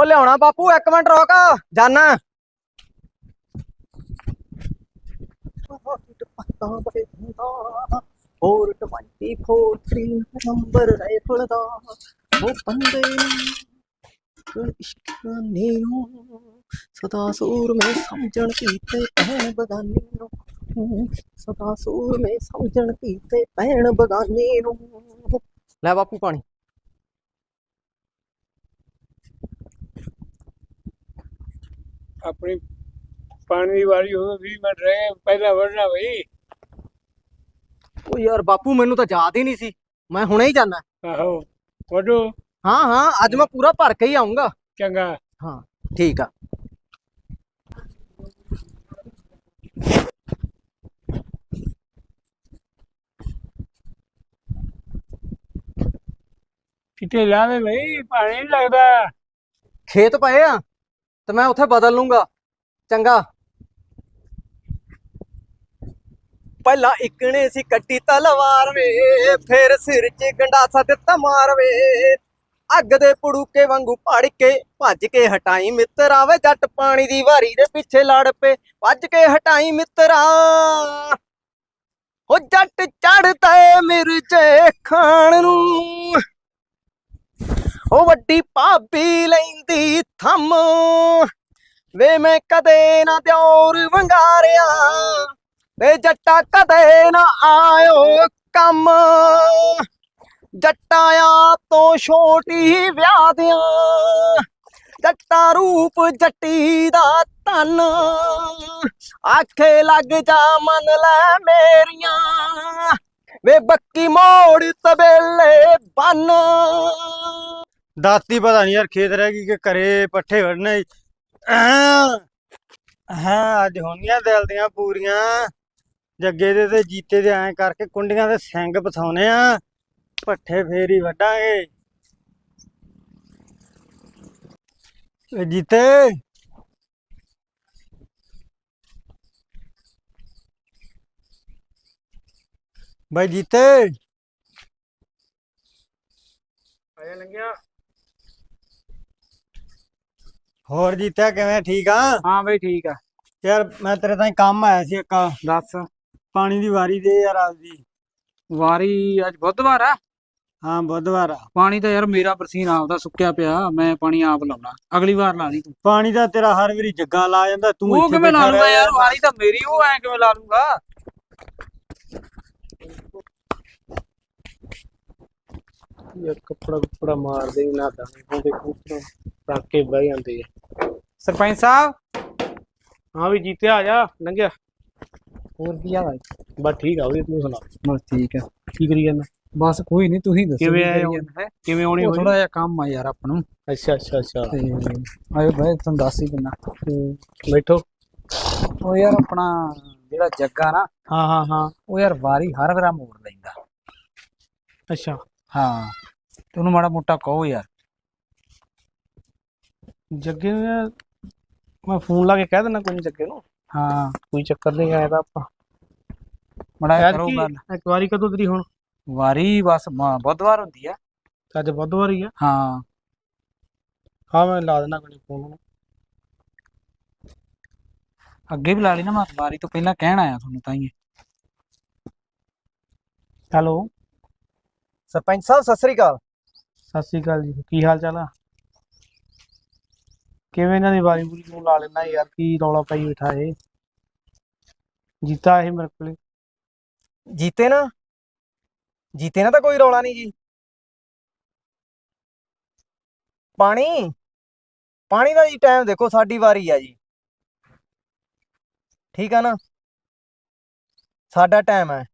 ਉਹ ਲਿਆਉਣਾ ਬਾਪੂ, ਇੱਕ ਮਿੰਟ ਰੁਕ, ਜਾਨਾ। ਹੋਰ 24 ਨੰਬਰ ਰਾਈਫਲ ਦਾ ਉਹ ਬੰਦੇ ਨੂੰ, ਇਸ਼ਕ ਨੂੰ ਸਦਾ ਸੂਰ ਮੇ ਸਮਝਣ ਕੀਤੇ ਭੈਣ ਬਗਾਨੀ ਨੂੰ ਸਦਾ ਸੂਰ ਮੇ ਸਮਝਣ ਕੀਤੇ ਭੈਣ ਬਗਾਨੀ ਨੂੰ। ਲੈ ਬਾਪੂ ਪਾਣੀ। ਆਪਣੀ ਪਾਣੀ ਦੀ ਵਾਰੀ ਹੋ 20 ਮਿੰਟ ਰਹੇ ਪਹਿਲਾਂ ਵੜਨਾ ਬਈ। ਉਹ ਯਾਰ ਬਾਪੂ ਮੈਨੂੰ ਤਾਂ ਯਾਦ ਹੀ ਨਹੀਂ ਸੀ। ਮੈਂ ਹੁਣੇ ਹੀ ਜਾਣਾ ਆਹੋ ਵਡੋ ਹਾਂ ਹਾਂ ਅੱਜ ਮੈਂ ਪੂਰਾ ਭਰ ਕੇ ਹੀ ਆਉਂਗਾ ਚੰਗਾ। ਹਾਂ ਠੀਕ ਆ। ਕਿਤੇ ਲਾਵੇ ਬਈ ਪਾਣੀ ਨਹੀਂ ਲੱਗਦਾ। ਖੇਤ ਪਏ ਆ? ਤੇ ਮੈਂ ਉੱਥੇ ਬਦਲ ਲੂੰਗਾ। ਚੰਗਾ। ਪਹਿਲਾਂ ਇਕਣੇ ਸੀ ਕੱਟੀ ਤਲਵਾਰ ਵੇ, ਫਿਰ ਸਿਰ 'ਚ ਗੰਡਾਸਾ ਦਿੱਤਾ ਮਾਰ ਵੇ। ਅੱਗ ਦੇ ਪੜੂਕੇ ਵਾਂਗੂ ਭੜ ਕੇ, ਭੱਜ ਕੇ ਹਟਾਈ ਮਿੱਤਰਾ ਵੇ, ਜੱਟ ਪਾਣੀ ਦੀ ਵਾਰੀ ਦੇ ਪਿੱਛੇ ਲੜ ਪਏ। ਭੱਜ ਕੇ ਹਟਾਈ ਮਿੱਤਰਾ। ਉਹ ਜੱਟ ਚੜਦਾ ਏ ਮਿਰਜੇ ਖਾਣ ਨੂੰ। ਉਹ ਵੱਡੀ ਭਾਬੀ ਲੈਂਦੀ ਥੰਮ। ਵੇ ਮੈਂ ਕਦੇ ਨਾ ਦਿਉਰ ਵੰਗਾਰਿਆ, ਵੇ ਜੱਟਾ ਕਦੇ ਨਾ ਆਇਓ ਕੰਮ। ਜੱਟਾਂ ਤੋਂ ਛੋਟੀ ਵਿਆਹ ਦਿਆਂ, ਜੱਟਾ ਰੂਪ ਜੱਟੀ ਦਾ ਧਨ। ਆਖੇ ਲੱਗ ਜਾ ਮੰਨ ਲੈ ਮੇਰੀਆਂ, ਵੇ ਬੱਕੀ ਮੋੜ ਤਬੇਲੇ ਬੰਨ। ਦਾਤੀ ਪਤਾ ਨਹੀਂ ਯਾਰ ਖੇਤ ਰਹਿ ਗਈ ਕਿ ਘਰੇ ਪੱਠੇ ਵੜਨੇ ਹਾਂ, ਅੱਜ ਹੋਣੀਆਂ ਦਿਲ ਦੀਆਂ ਪੂਰੀਆਂ। ਜੱਗੇ ਦੇ ਤੇ ਜੀਤੇ ਦੇ ਐਂ ਕਰਕੇ ਕੁੰਡੀਆਂ ਦੇ ਸਿੰਘ ਪਸਾਉਨੇ ਆ। ਪੱਠੇ ਫੇਰੀ ਵੱਢਾਂਗੇ। ਏ ਜੀਤੇ। ਬਾਈ ਜੀਤੇ। ਆਇਆ ਲੰਗਿਆ ਹੋਰ ਜੀਤਾ ਕਿਵੇਂ ਠੀਕ ਆ? ਹਾਂ ਬਈ ਠੀਕ ਆ। ਯਾਰ ਮੈਂ ਤੇਰੇ ਤਾਈਂ ਕੰਮ ਆਇਆ ਸੀ ਇੱਕ। ਦੱਸ। ਪਾਣੀ ਦੀ ਵਾਰੀ ਦੇ ਯਾਰ ਆਪਦੀ ਵਾਰੀ ਅੱਜ ਬੁੱਧਵਾਰ ਆ? ਹਾਂ ਬੁੱਧਵਾਰ ਆ। ਪਾਣੀ ਤਾਂ ਯਾਰ ਮੇਰਾ ਬਰਸੀਨ ਆਪਦਾ ਸੁੱਕਿਆ ਪਿਆ। ਮੈਂ ਪਾਣੀ ਆਪ ਲਾਉਣਾ। ਅਗਲੀ ਵਾਰ ਲਾ ਲਈ ਤੂੰ। ਪਾਣੀ ਦਾ ਤੇਰਾ ਹਰ ਵਾਰੀ ਜੱਗਾ ਲਾ ਜਾਂਦਾ ਤੂੰ ਉਹ ਕਿਵੇਂ ਲਾ ਲੂੰਗਾ ਯਾਰ? ਵਾਰੀ ਤਾਂ ਮੇਰੀ ਉਹ ਐ ਕਿਵੇਂ ਲਾ ਲੂੰਗਾ? ਇਹ ਕੱਪੜਾ ਕੁਪੜਾ ਮਾਰਦੇ ਹੀ ਨਾ ਤਾਂ। ਕੁੱਪੜਾ ਰੱਖ ਕੇ ਬਹਿ ਜਾਂਦੇ ਆ। ਸਰਪੰਚ ਸਾਹਿਬ? ਹਾਂ ਵੀ ਜੀਤੇ ਆ ਜਾ ਲੰਘਿਆ। ਹੋਰ ਕੀ ਹਾਲ ਬਸ ਠੀਕ ਆ ਵੀ ਤੂੰ ਸੁਣਾ? ਬਸ ਠੀਕ ਆ। ਕੀ ਕਰੀ ਜਾਂਦਾ? ਬਸ ਕੋਈ ਨਹੀਂ ਤੁਸੀਂ ਦੱਸੋ ਕਿਵੇਂ ਆਏ ਹੋ? ਕਿਵੇਂ ਆਉਣੀ ਹੋਈ? ਥੋੜਾ ਜਿਹਾ ਕੰਮ ਆ ਯਾਰ ਆਪਾਂ ਨੂੰ। ਅੱਛਾ ਅੱਛਾ ਅੱਛਾ। ਤੇ ਆਇਓ ਬਾਈ ਤੁਹਾਨੂੰ ਦੱਸ ਹੀ ਦਿੰਦਾ। ਹੂੰ, ਬੈਠੋ। ਉਹ ਯਾਰ ਆਪਣਾ ਜਿਹੜਾ ਜੱਗਾ ਨਾ ਹਾਂ ਹਾਂ ਹਾਂ। ਉਹ ਯਾਰ ਵਾਰੀ ਹਰ ਵਾਰਾ ਮੋੜ ਲੈਂਦਾ। ਅੱਛਾ। ਹਾਂ ਤੇ ਉਹਨੂੰ ਮਾੜਾ ਮੋਟਾ ਕਹੋ ਯਾਰ। ਜੱਗੇ ਨੂੰ ਯਾਰ ਮੈਂ ਫੋਨ ਲਾ ਕੇ ਕਹਿ ਦਿੰਦਾ ਕੋਈ ਨੀ ਜੱਗੇ ਨੂੰ। ਹਾਂ। ਕੋਈ ਚੱਕਰ ਨਹੀਂ ਆਇਆ ਤਾਂ ਆਪਾਂ। ਮਾੜਾ ਯਾਰ ਕਰੋ ਗੱਲ। ਇੱਕ ਵਾਰੀ ਕਦੋਂ ਤੇਰੀ ਹੁਣ? ਵਾਰੀ ਬਸ ਮ- ਬੁੱਧਵਾਰ ਹੁੰਦੀ ਆ। ਅੱਜ ਬੁੱਧਵਾਰ ਹੀ ਆ? ਹਾਂ। ਹਾਂ ਮੈਂ ਲਾ ਦੇਣਾ ਕੋਈ ਫੋਨ ਨੂੰ ਅੱਗੇ ਵੀ ਲਾ ਲਈ ਨਾ ਮੈਂ ਵਾਰੀ ਤੋਂ ਪਹਿਲਾਂ ਕਹਿਣ ਆਇਆ ਤੁਹਾਨੂੰ ਤਾਂ ਹੀ। ਹੈਲੋ। ਸਰਪੰਚ ਸਾਹਿਬ ਸਤਿ ਸ੍ਰੀ ਅਕਾਲ। ਸਤਿ ਸ਼੍ਰੀ ਅਕਾਲ ਜੀ ਕੀ ਹਾਲ ਚਾਲ ਆ? ਕਿਵੇਂ ਇਹਨਾਂ ਦੀ ਵਾਰੀ ਬੁਰੀ ਨੂੰ ਲਾ ਲੈਣਾ ਯਾਰ, ਕੀ ਰੌਲਾ ਪਾਈ ਬਿਠਾ ਇਹ? ਜੀਤਾ ਇਹ ਮੇਰੇ ਕੋਲੇ। ਜੀਤੇ ਨਾ? ਜੀਤੇ ਨਾ ਤਾਂ ਕੋਈ ਰੌਲਾ ਨਹੀਂ ਜੀ। ਪਾਣੀ? ਪਾਣੀ ਦਾ ਜੀ ਟਾਈਮ ਦੇਖੋ, ਸਾਡੀ ਵਾਰੀ ਆ ਜੀ। ਠੀਕ ਆ ਨਾ? ਸਾਡਾ ਟਾਈਮ ਹੈ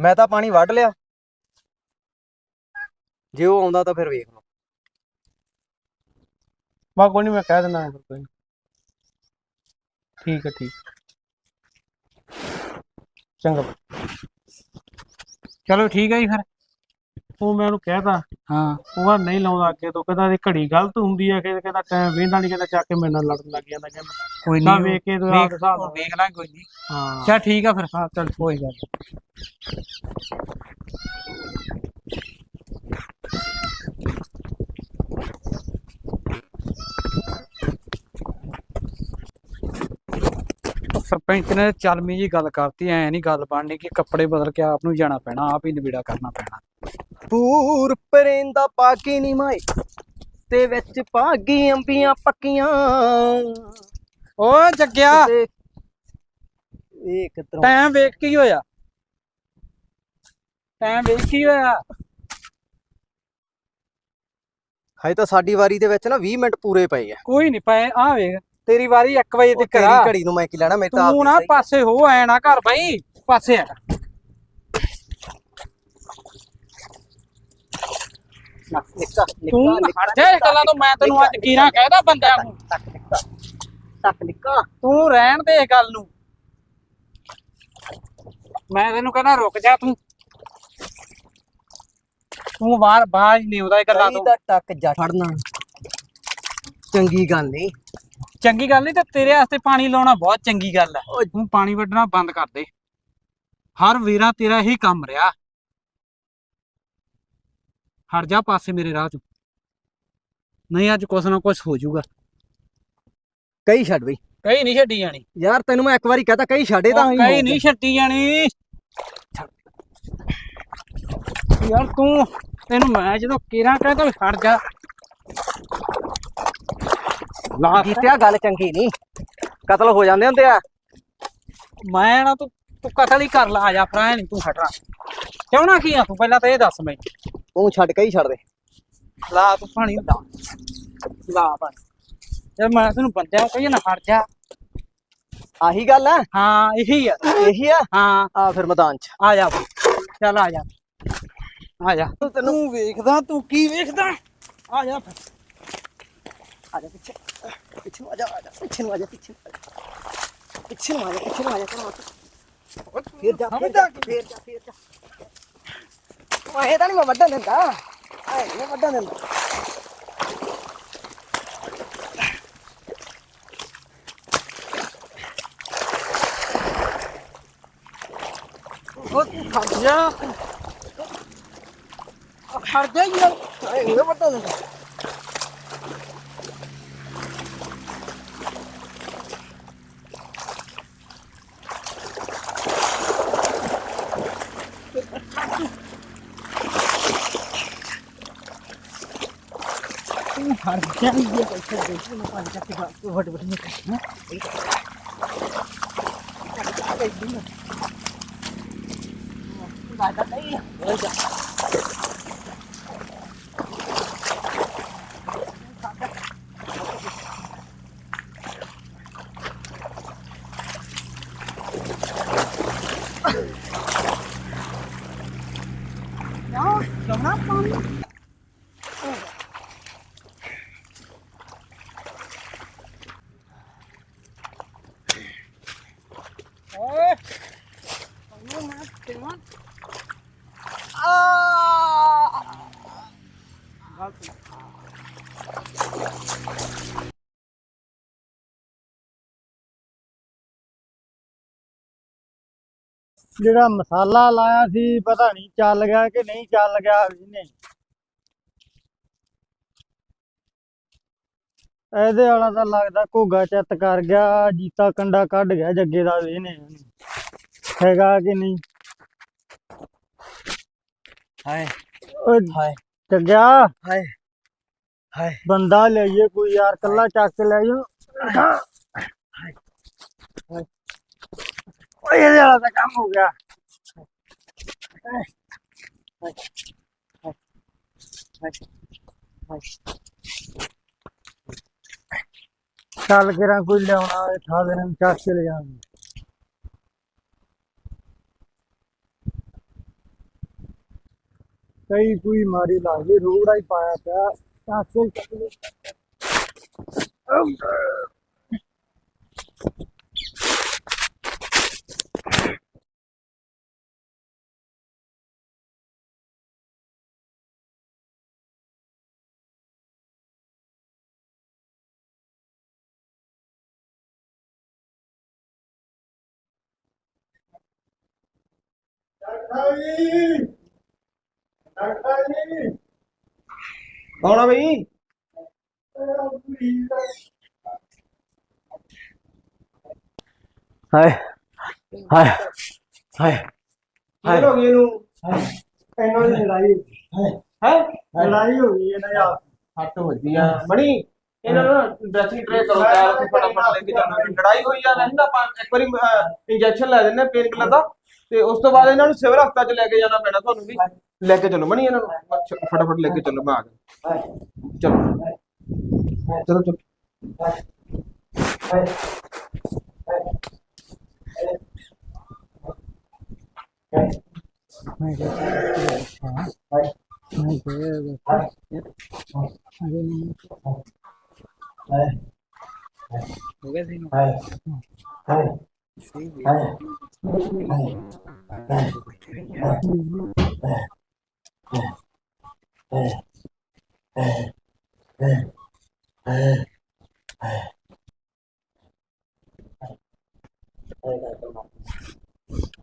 ਮੈਂ ਤਾਂ ਪਾਣੀ ਵੱਢ ਲਿਆ। ਜੇ ਉਹ ਆਉਂਦਾ ਤਾਂ ਫਿਰ ਵੇਖ ਲਓ। ਬਾ ਕੋਈ ਨਹੀਂ ਮੈਂ ਕਹਿ ਦਿੰਦਾ ਫਿਰ ਕੋਈ ਨੀ। ਠੀਕ ਹੈ ਠੀਕ। ਚੰਗਾ। ਚਲੋ ਠੀਕ ਹੈ ਜੀ ਫਿਰ। ਉਹ ਮੈਂ ਉਹਨੂੰ ਕਹਿਤਾ ਹਾਂ। ਉਹ ਕਹਿੰਦਾ ਨਹੀਂ ਲਾਉਂਦਾ ਅੱਗੇ ਤੋਂ ਕਹਿੰਦਾ ਇਹ ਘੜੀ ਗਲਤ ਹੁੰਦੀ ਹੈ ਕਿ ਕਹਿੰਦਾ ਟਾਈਮ ਵੇਂਦਾ ਨਹੀਂ ਕਹਿੰਦਾ ਚੱਕ ਕੇ ਮੇਰੇ ਨਾਲ ਲੜਨ ਲੱਗ ਜਾਂਦਾ ਕਹਿੰਦਾ। ਕੋਈ ਨਾ ਨਹੀਂ ਵੇਖ ਕੇ ਤੂੰ ਹਿਸਾਬ ਨਾਲ। ਵੇਖ ਲਾਂਗੇ ਕੋਈ ਨਹੀਂ ਹਾਂ। ਚਲ ਠੀਕ ਆ ਫਿਰ। ਹਾਂ ਚੱਲ। ਕੋਈ ਗੱਲ ਨੀ। ਸਰਪੰਚ ਨੇ ਚਲਮੀ ਜੀ ਗੱਲ ਕਰਤੀ ਐ ਨਹੀਂ ਗੱਲ ਬਣਨੀ ਕਿ ਕੱਪੜੇ ਬਦਲ ਕੇ ਆਪ ਨੂੰ ਜਾਣਾ ਪੈਣਾ ਆਪ ਹੀ ਨਿਬੇੜਾ ਕਰਨਾ ਪੈਣਾ। ਪੂਰ ਪਰੇਂਦਾ ਪਾ ਕੇ ਨੀ ਮਾਏ ਤੇ ਵਿੱਚ ਪਾ ਗਈ ਅੰਬੀਆਂ ਪੱਕੀਆਂ। ਓ ਜੱਗਿਆ! ਤੇ ਇਹ ਕਿਤਰੋਂ ਟਾਈਮ ਵੇਖ ਕੀ ਹੋਇਆ? ਟਾਈਮ ਵੇਖ ਕੀ ਹੋਇਆ? ਹਜੇ ਤਾਂ ਸਾਡੀ ਵਾਰੀ ਦੇ ਵਿੱਚ ਨਾ 20 ਮਿੰਟ ਪੂਰੇ ਪਏ ਆ। ਕੋਈ ਨਹੀਂ ਪਏ ਆ ਵੇਖ। ਤੇਰੀ ਵਾਰੀ 1 ਵਜੇ ਤੱਕ ਆ। ਤੇਰੀ ਘੜੀ ਨੂੰ ਮੈਂ ਕੀ ਲੈਣਾ ਮੈਂ ਤਾਂ ਤੂੰ ਨਾ ਪਾਸੇ ਹੋ ਐ ਨਾ ਘਰ ਬਾਈ। ਪਾਸੇ ਆ। ਤੂੰ ਹਟ ਜਾ ਇਹ ਗੱਲਾਂ ਤੋਂ ਮੈਂ ਤੈਨੂੰ ਅੱਜ ਕੀਰਾ ਕਹਿਦਾ ਬੰਦਿਆਂ ਨੂੰ। ਟੱਕ ਨਿੱਕਾ ਤੂੰ ਰਹਿਣ ਦੇ ਇਹ ਗੱਲ ਨੂੰ। ਮੈਂ ਤੈਨੂੰ ਕਹਿੰਦਾ ਰੁਕ ਜਾ ਤੂੰ। ਤੂੰ ਬਾਹਰ ਬਾਜ ਨਹੀਂ ਆਉਂਦਾ ਇਹ ਗੱਲਾਂ ਤੋਂ। ਦਾ ਟੱਕ ਜਾ ਫੜਨਾ। ਚੰਗੀ ਗੱਲ ਨਹੀਂ ਚੰਗੀ ਗੱਲ ਨਹੀਂ ਤੇ ਤੇਰੇ ਵਾਸਤੇ ਪਾਣੀ ਲਾਉਣਾ ਬਹੁਤ ਚੰਗੀ ਗੱਲ ਹੈ ਤੂੰ ਪਾਣੀ ਵੱਢਣਾ ਬੰਦ ਕਰ ਦੇ। ਹਰ ਵੀਰਾ ਤੇਰਾ ਇਹੀ ਕੰਮ ਰਿਹਾ। ਹਟ ਜਾ ਪਾਸੇ ਮੇਰੇ ਰਾਹ ਚੋਂ। ਨਹੀਂ ਅੱਜ ਕੁਛ ਨਾ ਕੁਛ ਹੋ ਜਾਊਗਾ। ਕਈ ਛੱਡ ਬਈ। ਕਈ ਨਹੀਂ ਛੱਡੀ ਜਾਣੀ। ਯਾਰ ਤੈਨੂੰ ਮੈਂ ਇੱਕ ਵਾਰੀ ਕਹਤਾ ਕਈ ਛੱਡੇ ਤਾਂ ਕਈ ਨਹੀਂ ਛੱਡੀ ਜਾਣੀ। ਯਾਰ ਤੂੰ ਤੈਨੂੰ ਮੈਂ ਜਦੋਂ ਕਿਰਾਂ ਵੀ ਹਟ ਜਾ। ਜੀਤਿਆ ਗੱਲ ਚੰਗੀ ਨਹੀਂ ਕਤਲ ਹੋ ਜਾਂਦੇ ਹੁੰਦੇ ਆ। ਮੈਂ ਨਾ ਤੂੰ ਤੂੰ ਕਤਲ ਹੀ ਕਰ ਲਾ ਆ ਜਾ ਫਰਾਂ ਨਹੀਂ ਤੂੰ ਹਟਣਾ। ਚਾਹਣਾ ਕੀ ਆ ਤੂੰ ਪਹਿਲਾਂ ਤਾਂ ਇਹ ਦੱਸ ਮੈਨੂੰ। ਤੂੰ ਛੱਡ ਕਈ ਛੱਡ ਦੇ। ਲਾ ਤੂੰ ਪਾਣੀ ਲਾ ਲਾ ਪਾਣੀ ਜੇ ਮੈਂ ਤੈਨੂੰ ਬੰਦਿਆਂ ਕਹੀ ਨਾ ਹਟ ਜਾ। ਆਹੀ ਗੱਲ ਆ? ਹਾਂ ਇਹੀ ਆ। ਇਹੀ ਆ? ਹਾਂ। ਆ ਫਿਰ ਮੈਦਾਨ ਚ। ਆ ਜਾ। ਚੱਲ ਆ ਜਾ। ਆ ਜਾ। ਤੈਨੂੰ ਤੂੰ ਵੇਖਦਾ ਤੂੰ ਕੀ ਵੇਖਦਾ? ਆ ਜਾ ਫਿਰ। ਆ ਜਾ। ਪਿੱਛੇ ਪਿੱਛੇ ਨੂੰ ਆ ਜਾ ਆ ਜਾ ਪਿੱਛੇ ਨੂੰ ਆ ਜਾ ਪਿੱਛੇ ਨੂੰ ਆ ਜਾ ਪਿੱਛੇ ਨੂੰ ਆ ਜਾ ਪਿੱਛੇ ਨੂੰ ਆ ਜਾ ਚਲੋ ਫੇਰ ਜਾ ਫੇਰ ਜਾ ਫੇਰ ਜਾ ਫੇਰ ਜਾ ਉਹ ਇਹ ਤਾਂ ਨਹੀਂ ਮੈਂ ਵੱਢਣ ਦਿੰਦਾ ਆਏ ਨਹੀਂ ਵੱਢਣ ਦਿੰਦਾ ਉਹ ਤੂੰ ਖੜ ਜਾ ਖੜ ਜਾ ਯਾਰ ਆਏ ਨਹੀਂ ਮੈਂ ਵੱਢਣ ਦਿੰਦਾ ਤੂੰ ਖੜ ਜਾ ਯਾਰ ਵੱਡ ਵੱਡ ਨਹੀਂ ਓਏ ਜਿਹੜਾ ਮਸਾਲਾ ਲਾਇਆ ਸੀ ਪਤਾ ਨਹੀਂ ਚੱਲ ਗਿਆ ਕਿ ਨਹੀਂ ਚੱਲ ਗਿਆ ਇਹਨੇ। ਇਹਦੇ ਵਾਲਾ ਤਾਂ ਲੱਗਦਾ ਘੋਗਾ ਚੱਤ ਕਰ ਗਿਆ ਜੀਤਾ ਕੰਡਾ ਕੱਢ ਗਿਆ ਜੱਗੇ ਦਾ ਇਹਨੇ। ਹੈਗਾ ਕਿ ਨਹੀਂ? ਹਾਏ। ਓਏ ਹਾਏ। ਜੱਗਿਆ। ਹਾਏ। ਹਾਏ। ਬੰਦਾ ਲਈਏ ਕੋਈ ਯਾਰ ਕੱਲਾ ਚੱਕ ਕੇ ਲੈ ਜਾ ਓਏ, ਇਹਦੇ ਵਾਲਾ ਤਾਂ ਕੰਮ ਹੋ ਗਿਆ। ਚੱਲ ਕੇ ਕੋਈ ਲਿਆਉਣਾ ਹੋਵੇ ਠਾ ਦੇਣਾ ਚੱਕ ਕੇ ਲੈ ਜਾਵਾਂਗੇ ਕਈ ਕੋਈ ਮਾਰੀ ਲਾਗੇ ਰੋੜਾ ਹੀ ਪਾਇਆ ਪਿਆ ਚੱਕ ਕੇ ਕੌਣ ਆ ਬਈ ਹਾਏ ਹਾਏ ਹਾਏ। ਕੀ ਹੋ ਗਈ ਇਹਨੂੰ? ਇਹਨਾਂ ਦੀ ਲੜਾਈ ਹੈ ਲੜਾਈ ਹੋ ਗਈ ਇਹਨਾਂ ਦੀ ਹੱਟ ਵੱਜੀ ਆ। ਮਣੀ ਇਹਨਾਂ ਨੂੰ ਡਰੈਸਿੰਗ ਟ੍ਰੇ ਕਰੋ ਅਸੀਂ ਫਟਾਫਟ ਲੈ ਕੇ ਜਾਣਾ। ਲੜਾਈ ਹੋਈ ਆ ਤਾਂ ਆਪਾਂ ਇੱਕ ਵਾਰੀ ਇੰਜੈਕਸ਼ਨ ਲੈ ਦਿੰਨੇ ਪੇਨ ਕਿਲਰ ਦਾ। ਤੇ ਉਸ ਤੋਂ ਬਾਅਦ ਇਹਨਾਂ ਨੂੰ ਸਿਵਲ ਹਸਪਤਾਲ ਚ ਲੈ ਕੇ ਜਾਣਾ ਪੈਣਾ ਤੁਹਾਨੂੰ ਵੀ। ਲੈ ਕੇ ਚਲੋ ਮਣੀ ਇਹਨਾਂ ਨੂੰ। ਅੱਛਾ, ਫਟਾਫਟ ਲੈ ਕੇ ਚਲੋ ਮੈਂ ਆ ਗਿਆ। ਚਲੋ। ਚਲੋ ਚਲੋ। ਹੋ। ਗਿਆ ਸੀ।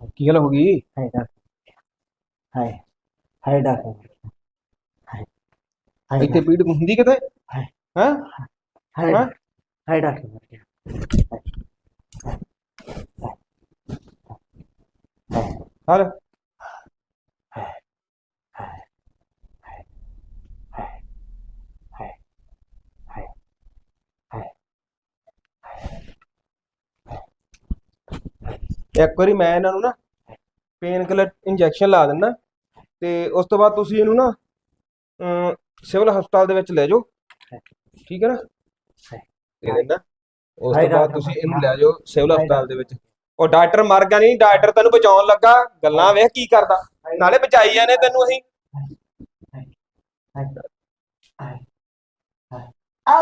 ਕੀ ਗੱਲ ਹੋ ਗਈ? ਹਾਏ ਡਾਕਟਰ ਹਾਏ ਹਾਏ ਡਾਕਟਰ ਹਾਏ ਇੱਥੇ ਪੀੜ ਹੁੰਦੀ ਕਿਤੇ? ਹਾਏ। ਹੈ? ਹਾਏ ਹੈਂ? ਹਾਏ ਡਾਕਟਰ ਮਰ ਗਿਆ ਹਰ ਇੱਕ ਵਾਰੀ ਮੈਂ ਇਹਨਾਂ ਨੂੰ ਨਾ ਪੇਨ ਕਿਲਰ ਇੰਜੈਕਸ਼ਨ ਲਾ ਦਿੰਦਾ ਤੇ ਉਸ ਤੋਂ ਬਾਅਦ ਤੁਸੀਂ ਇਹਨੂੰ ਨਾ ਸਿਵਲ ਹਸਪਤਾਲ ਦੇ ਵਿੱਚ ਲੈ ਜਾਓ। ਠੀਕ ਹੈ ਨਾ? ਦੇ ਦੇਣਾ ਉਸ ਤੋਂ ਬਾਅਦ ਤੁਸੀਂ ਇਹਨੂੰ ਲੈ ਜਾਓ ਸਿਵਲ ਹਸਪਤਾਲ ਦੇ ਵਿੱਚ। ਉਹ ਡਾਕਟਰ ਮਰ ਗਿਆ ਨਹੀਂ ਡਾਕਟਰ ਤੈਨੂੰ ਬਚਾਉਣ ਲੱਗਾ। ਗੱਲਾਂ ਵੇਖ ਕੀ ਕਰਦਾ। ਨਾਲੇ ਬਚਾਈ ਜਾਂਦੇ ਤੈਨੂੰ ਅਸੀਂ। ਆ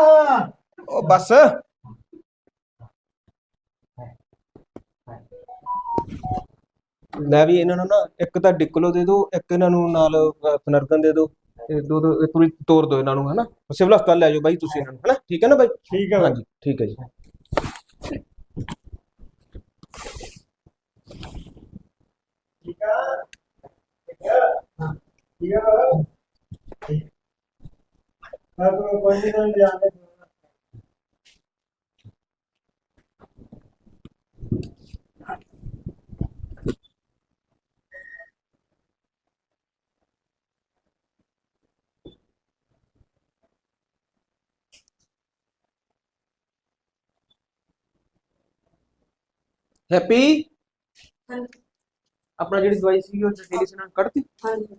ਉਹ ਬਸ। ਲੈ ਵੀ ਇਹਨਾਂ ਨੂੰ ਨਾ ਇੱਕ ਤਾਂ ਡਿਕਲੋ ਦੇ ਦਿਓ ਇੱਕ ਇਹਨਾਂ ਨੂੰ ਨਾਲ ਫਨਰਗਨ ਦੇ ਦਿਓ। ਇਹ ਦੋ ਦੋ ਪੂਰੀ ਤੋੜ ਦਿਓ ਇਹਨਾਂ ਨੂੰ ਹਨਾ? ਸਿਵਲ ਹਸਪਤਾਲ ਲੈ ਜਾਓ ਬਾਈ ਤੁਸੀਂ ਇਹਨਾਂ ਨੂੰ ਹਨਾ? ਠੀਕ ਹੈ ਨਾ ਬਾਈ? ਠੀਕ ਹੈ ਹਾਂਜੀ ਠੀਕ ਹੈ ਜੀ ਠੀਕ ਆ ਠੀਕ ਆ ਠੀਕ ਆ ਮੈਂ ਕੋਈ ਕੋਈ ਨਹੀਂ ਜਾਣਦਾ ਹੈਪੀ? ਹਾਂਜੀ। ਆਪਣਾ ਜਿਹੜੀ ਦਵਾਈ ਸੀ ਉਹ ਡਿਟੇਲ ਇਹਨਾਂ ਕੱਢਤੀ। ਹਾਂਜੀ।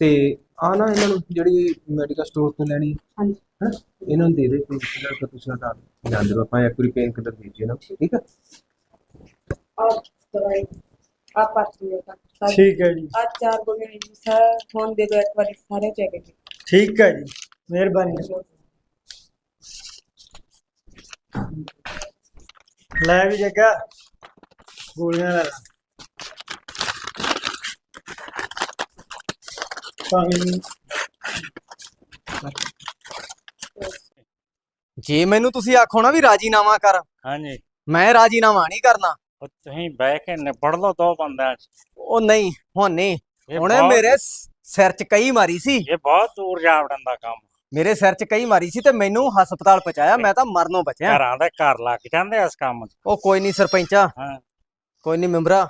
ਤੇ ਆ ਨਾ ਇਹਨਾਂ ਨੂੰ ਜਿਹੜੀ ਮੈਡੀਕਲ ਸਟੋਰ ਤੋਂ ਲੈਣੀ ਹਾਂਜੀ। ਇਹਨਾਂ ਨੂੰ ਦੇ ਦੇ ਪੇਨ ਕਿਲਰ ਤੁਸੀਂ ਹਟਾ ਦਿਓ ਜਾਂ ਆਪਾਂ ਇੱਕ ਵਾਰੀ ਪੇਨ ਦੇ ਦਿਓ ਨਾ। ਠੀਕ। ਹੈ ਆਹ ਦਵਾਈ ਆਹ ਪਾਤੀ ਹੈ ਤਾਂ। ਠੀਕ ਹੈ ਜੀ। ਆਹ ਚਾਰ ਗੋਲੀਆਂ ਜੀ ਸਰ ਫੋਨ ਦੇ ਦਿਓ ਇੱਕ ਵਾਰੀ ਸਾਰੇ ਚੈੱਕ ਕਰ ਠੀਕ ਹੈ ਜੀ ਮਿਹਰਬਾਨੀ। ਲੈ ਵੀ ਜੱਗਾ ਗੋਲੀਆਂ ਲੈ ਲਾ। ਜੇ ਮੈਨੂੰ ਤੁਸੀਂ ਆਖੋ ਨਾ ਵੀ ਰਾਜੀਨਾਮਾ ਕਰ ਹਾਂਜੀ। ਮੈਂ ਰਾਜੀਨਾਮਾ ਨਹੀਂ ਕਰਨਾ। ਉਹ ਤੁਸੀਂ ਬਹਿ ਕੇ ਨਿਬੜ ਲਓ ਦੋ ਬੰਦਿਆਂ 'ਚ। ਉਹ ਨਹੀਂ ਹੁਣ ਨਹੀਂ। ਇਹ ਬਹੁਤ- ਮੇਰੇ ਸ- ਸਿਰ 'ਚ ਕਈ ਮਾਰੀ ਸੀ। ਇਹ ਬਹੁਤ ਦੂਰ ਜਾ ਵੜਨ ਦਾ ਕੰਮ। ਮੇਰੇ ਸਿਰ 'ਚ ਕਈ ਮਾਰੀ ਸੀ ਤੇ ਮੈਨੂੰ ਹਸਪਤਾਲ ਪਹੁੰਚਾਇਆ ਮੈਂ ਤਾਂ ਮਰਨੋਂ ਬਚਿਆ। ਘਰਾਂ ਦੇ ਘਰ ਲੱਗ ਜਾਂਦੇ ਆ ਇਸ ਕੰਮ 'ਚ। ਉਹ ਕੋਈ ਨਹੀਂ ਸਰਪੰਚਾ ਹਾਂ। ਕੋਈ ਨਹੀਂ ਮੈਂਬਰਾ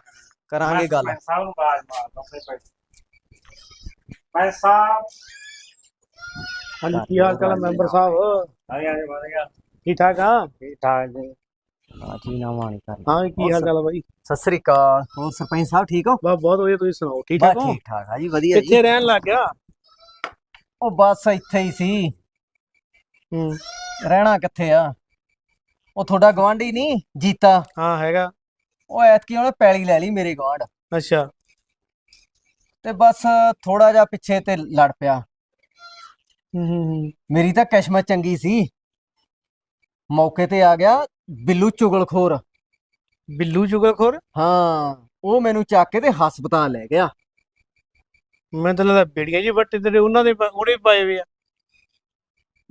ਕਰਾਂਗੇ ਗੱਲ। ਸਾਹਿਬ ਨੂੰ ਬਾਜ਼ ਮਾਰ ਦੋ ਫਿਰ ਭਾਈ ਸਾਹਿਬ ਹਾਂਜੀ ਕੀ ਹਾਲ ਚਾਲ ਹੈ ਮੈਂਬਰ ਸਾਹਿਬ? ਹਾਂਜੀ ਹਾਂਜੀ ਵਧੀਆ। ਠੀਕ ਠਾਕ ਆ? ਠੀਕ ਠਾਕ ਜੀ। ਰਾਜੀਨਾਮਾ ਨਹੀਂ ਕਰਨਾ ਹਾਂ ਕੀ ਹਾਲ ਚਾਲ ਹੈ ਬਾਈ? ਸਤਿ ਸ੍ਰੀ ਅਕਾਲ। ਹੋਰ ਸਰਪੰਚ ਸਾਹਿਬ ਠੀਕ ਹੋ? ਬਸ ਬਹੁਤ ਵਧੀਆ ਤੁਸੀਂ ਸੁਣਾਓ? ਠੀਕ ਠਾਕ ਹੋ? ਠੀਕ ਠਾਕ ਆ ਜੀ ਵਧੀਆ ਜੀ। ਕਿੱਥੇ ਰਹਿਣ ਲੱਗ ਗਿਆ? ਉਹ ਬਸ ਇੱਥੇ ਹੀ ਸੀ। ਹੂੰ। ਰਹਿਣਾ ਕਿੱਥੇ ਆ? ਉਹ ਤੁਹਾਡਾ ਗਵਾਂਢੀ ਨਹੀਂ ਜੀਤਾ? ਹਾਂ ਹੈਗਾ। ਉਹ ਐਤਕੀ ਉਹਨੇ ਪੈਲੀ ਲੈ ਲਈ ਮੇਰੇ ਗਵਾਂਢ ਅੱਛਾ। ਤੇ ਬਸ ਥੋੜਾ ਜਿਹਾ ਪਿੱਛੇ ਤੇ ਲੜ ਪਿਆ। ਹੂੰ ਹੂੰ ਹੂੰ। ਮੇਰੀ ਤਾਂ ਕਿਸਮਤ ਚੰਗੀ ਸੀ। ਮੌਕੇ ਤੇ ਆ ਗਿਆ ਬਿੱਲੂ ਚੁਗਲਖੋਰ। ਬਿੱਲੂ ਚੁਗਲਖੋਰ? ਹਾਂ ਉਹ ਮੈਨੂੰ ਚੱਕ ਕੇ ਤੇ ਹਸਪਤਾਲ ਲੈ ਗਿਆ। ਮੈਂ ਤਾਂ ਲੱਗਦਾ ਬੇੜੀਆਂ ਜੀ ਵੱਟੇ ਤੇਰੇ ਉਹਨਾਂ ਦੇ ਪ- ਉਹਦੇ ਪਾਏ ਵੇ ਆ।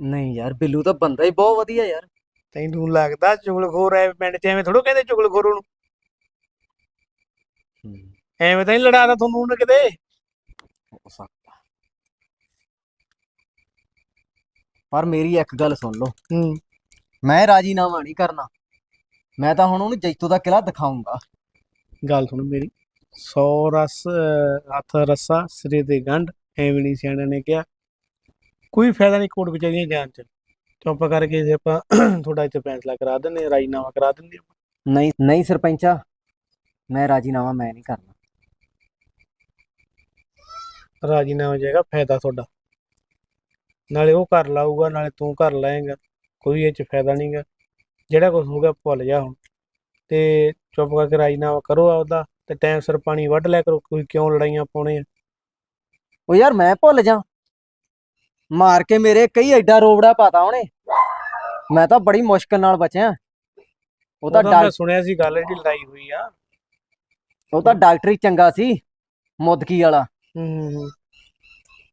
ਨਹੀਂ ਯਾਰ ਬਿੱਲੂ ਤਾਂ ਬੰਦਾ ਹੀ ਬਹੁਤ ਵਧੀਆ ਯਾਰ। ਤੈਨੂੰ ਲੱਗਦਾ ਚੁਗਲਖੋਰ ਐ ਪਿੰਡ 'ਚ ਐਵੇਂ ਥੋੜੋ ਕਹਿੰਦੇ ਚੁਗਲਖੋਰ ਨੂੰ ਐਵੇਂ ਤਾਂ ਨਹੀਂ ਲੜਾਦਾ ਤੁਹਾਨੂੰ ਉਹਨੇ ਕਿਤੇ? ਹੋ ਸਕਦਾ ਪਰ ਮੇਰੀ ਇੱਕ ਗੱਲ ਸੁਣ ਲਓ। ਹੂੰ। ਮੈਂ ਰਾਜੀਨਾਮਾ ਨਹੀਂ ਕਰਨਾ। ਮੈਂ ਤਾਂ ਹੁਣ ਉਹਨੂੰ ਜੈਤੋ ਦਾ ਕਿਲਾ ਦਿਖਾਉਂਗਾ ਗੱਲ ਸੁਣ ਮੇਰੀ। 100 ਰਸ ਹੱਥ ਰੱਸਾ ਸਿਰੇ ਤੇ ਗੰਢ ਐਵੇਂ ਨਹੀਂ ਸਿਆਣਿਆਂ ਨੇ ਕਿਹਾ। ਕੋਈ ਫਾਇਦਾ ਨਹੀਂ ਕੋਰਟ ਵਿਚਾਰੀਆਂ ਜਾਣ ਚ। ਚੁੱਪ ਕਰਕੇ ਜੇ ਆਪਾਂ ਥੋੜਾ ਇੱਥੇ ਫੈਸਲਾ ਕਰਾ ਦਿੰਦੇ ਰਾਜੀਨਾਮਾ ਕਰਾ ਦਿੰਦੇ ਆਪਾਂ। ਨਹੀਂ ਨਹੀਂ ਸਰਪੰਚਾ। ਮੈਂ ਰਾਜੀਨਾਮਾ ਮੈਂ ਨਹੀਂ ਕਰਨਾ। ਰਾਜੀਨਾਮਾ ਜਾਏਗਾ ਫਾਇਦਾ ਤੁਹਾਡਾ। ਨਾਲੇ ਉਹ ਕਰ ਲਾਊਗਾ ਨਾਲੇ ਤੂੰ ਕਰ ਲਾਏਗਾ ਕੋਈ ਇਹ ਚ ਫਾਇਦਾ ਨਹੀਂਗਾ। ਜਿਹੜਾ ਕੁਝ ਹੋ ਗਿਆ ਭੁੱਲ ਜਾ ਹੁਣ। ਤੇ ਚੁੱਪ ਕਰਕੇ ਰਾਜੀਨਾਮਾ ਕਰੋ ਆਪਦਾ ਤੇ ਟਾਈਮ ਸਿਰ ਪਾਣੀ ਵੱਢ ਲਿਆ ਕਰੋ ਕੋਈ ਕਿਉਂ ਲੜਾਈਆਂ ਪਾਉਣੇ ਆ ਉਹ ਯਾਰ ਮੈਂ ਭੁੱਲ ਜਾ। ਮਾਰ ਕੇ ਮੇਰੇ ਕਈ ਐਡਾ ਰੋਵੜਾ ਪਾਤਾ ਉਹਨੇ। ਮੈਂ ਤਾਂ ਬੜੀ ਮੁਸ਼ਕਲ ਨਾਲ ਬਚਿਆ। ਉਹ ਤਾਂ ਮੈਂ ਸੁਣਿਆ ਸੀ ਗੱਲ ਜਿਹੜੀ ਲੜਾਈ ਹੋਈ ਆ। ਉਹ ਤਾਂ ਡਾਕਟਰ ਹੀ ਚੰਗਾ ਸੀ ਮੁੱਦਕੀ ਵਾਲਾ। ਹੂੰ। ਹੂੰ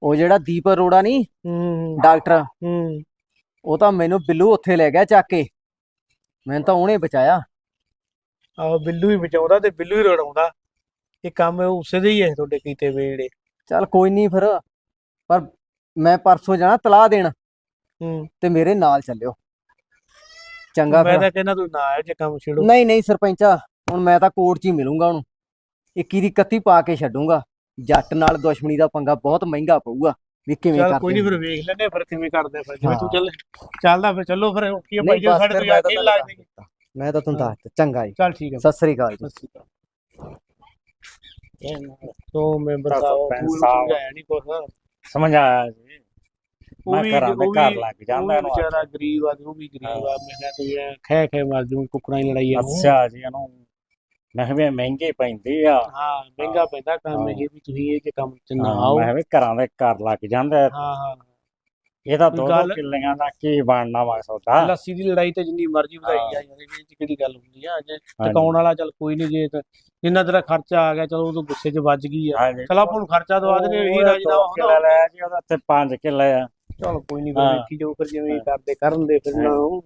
ਉਹ ਜਿਹੜਾ ਦੀਪ ਅਰੋੜਾ ਨਹੀਂ ਹੂੰ। ਡਾਕਟਰ? ਹੂੰ। ਉਹ ਤਾਂ ਮੈਨੂੰ ਬਿੱਲੂ ਉੱਥੇ ਲੈ ਗਿਆ ਚੱਕ ਕੇ। ਮੈਨੂੰ ਤਾਂ ਉਹਨੇ ਬਚਾਇਆ। ਆਹੋ ਬਿੱਲੂ ਹੀ ਬਚਾਉਂਦਾ ਤੇ ਬਿੱਲੂ ਹੀ ਰੜਾਉਂਦਾ। ਇਹ ਕੰਮ ਉਸੇ ਦੇ ਹੀ ਹੈ ਤੁਹਾਡੇ ਕੀਤੇ ਵੇ ਜਿਹੜੇ ਚੱਲ ਕੋਈ ਨਹੀਂ ਫਿਰ ਪਰ ਮੈਂ ਪਰਸੋਂ ਜਾਣਾ ਤਲਾਹ ਦੇਣ। ਹੂੰ। ਤੇ ਮੇਰੇ ਨਾਲ ਚੱਲਿਓ। ਚੰਗਾ ਮੈਂ ਫਿਰ। ਤਾਂ ਕਹਿੰਦਾ ਤੂੰ ਨਾ ਇਹ ਜੇ ਕੰਮ ਛੇੜੋ। ਨਹੀਂ ਨਹੀਂ ਸਰਪੰਚਾ ਹੁਣ ਮੈਂ ਤਾਂ ਕੋਰਟ 'ਚ ਹੀ ਮਿਲੂੰਗਾ ਉਹਨੂੰ। 21 ਦੀ 31 ਪਾ ਕੇ ਛੱਡੂੰਗਾ। ਜੱਟ ਨਾਲ ਦੁਸ਼ਮਣੀ ਦਾ ਪੰਗਾ ਬਹੁਤ ਮਹਿੰਗਾ ਪਊਗਾ ਵੀ ਕਿਵੇਂ ਚੱਲ ਕਰਦੇ ਕੋਈ ਨਹੀਂ। ਫਿਰ ਵੇਖ ਲੈਨੇ ਫਿਰ ਕਿਵੇਂ ਕਰਦੇ ਫਿਰ ਜਿਵੇਂ ਤੂੰ ਹਾਂ। ਚੱਲ ਚੱਲਦਾ ਫਿਰ ਚੱਲੋ ਫਿਰ ਕੀ ਆ ਨਹੀਂ, ਭਾਈ ਜੇ ਸਾਡੇ ਤੋਂ ਯਾਰ ਕੀ ਲਾਜ ਦਿੱਤਾ। ਮੈਂ ਤਾਂ ਤੁਹਾਨੂੰ ਹਾਂ। ਦੱਸ ਚੰਗਾ ਜੀ ਚੱਲ ਠੀਕ ਹੈ ਸਤਿ ਸ੍ਰੀ ਅਕਾਲ ਜੀ ਸਤਿ ਸ਼੍ਰੀ ਅਕਾਲ ਤੋਂ ਮੈਂਬਰ ਤਾਂ ਸਾਹਿਬ ਸਾਹਿਬ। ਸਮਝਾਇਆ ਨਹੀਂ ਕੁਛ ਸਮਝ ਆਇਆ ਜੀ ਉਹ ਮੈਂ ਵੀ ਘਰਾਂ ਦੇ ਘਰ ਲੱਗ ਜਾਂਦਾ ਇਹਨੂੰ ਵਿਚਾਰਾ ਗਰੀਬ ਆ ਉਹ ਵੀ ਗਰੀਬ ਆ ਮੈਂ ਕਿਹਾ ਤੂੰ ਇਹ ਖੈ ਖੈ ਮਾਰ ਜੂ ਕੁਕੜਾਂ ਦੀ ਲੜਾਈ ਆ। ਅੱਛਾ ਜੀ ਇਹਨੂੰ ਮੈਂ ਕਿਹਾ ਵੀ ਇਹ ਮਹਿੰਗੇ ਪੈਂਦੇ ਆ। ਹਾਂ ਮਹਿੰਗਾ ਪੈਂਦਾ ਕੰਮ। ਇਹ ਵੀ ਤੁਸੀਂ ਇਹ ਜੇ ਕੰਮ ਚ ਨਾ ਆਓ। ਮੈਂ ਕਿਹਾ ਵੀ ਘਰਾਂ ਦੇ ਘਰ ਲੱਗ ਜਾਂਦਾ ਹਾਂ। ਹਾਂ ਇਹਦਾ ਦੋ ਦੋ ਕਿੱਲਿਆਂ ਦਾ ਕੀ ਬਣਨਾ ਵਾ ਸੌਦਾ। ਲੱਸੀ ਦੀ ਲੜਾਈ ਤੇ ਜਿੰਨੀ ਮਰਜ਼ੀ ਵਧਾਈ। ਆ ਯਾਰ ਇਹਦੇ ਚ ਕਿਹੜੀ ਗੱਲ ਹੁੰਦੀ ਆ? ਜੇ ਟਿਕਾਉਣ ਵਾਲਾ ਚੱਲ ਕੋਈ ਨਹੀਂ ਜੇ ਜਿੰਨਾ ਤੇਰਾ ਖਰਚਾ ਆ ਗਿਆ ਚਲੋ ਉਹ ਤਾਂ ਗੁੱਸੇ 'ਚ ਵੱਜ ਗਈ ਆ। ਚਲ ਆਪਾਂ ਨੂੰ ਖਰਚਾ ਦਵਾ ਦੇਣੇ ਇਹੀ ਉਹ ਰਾਜਨਾਮਾ ਦੋ ਹੁੰਦਾ। ਲਿਆ ਜੀ ਉਹਦਾ ਤੇ 5 ਕਿੱਲੇ ਆ। ਚਲ ਕੋਈ ਨਹੀਂ। ਵੇਖੀ ਜੋ ਫਿਰ ਜਿਵੇਂ ਕਰਦੇ ਕਰਨ ਦੇ ਫਿਰ ਨਾ ਉਹ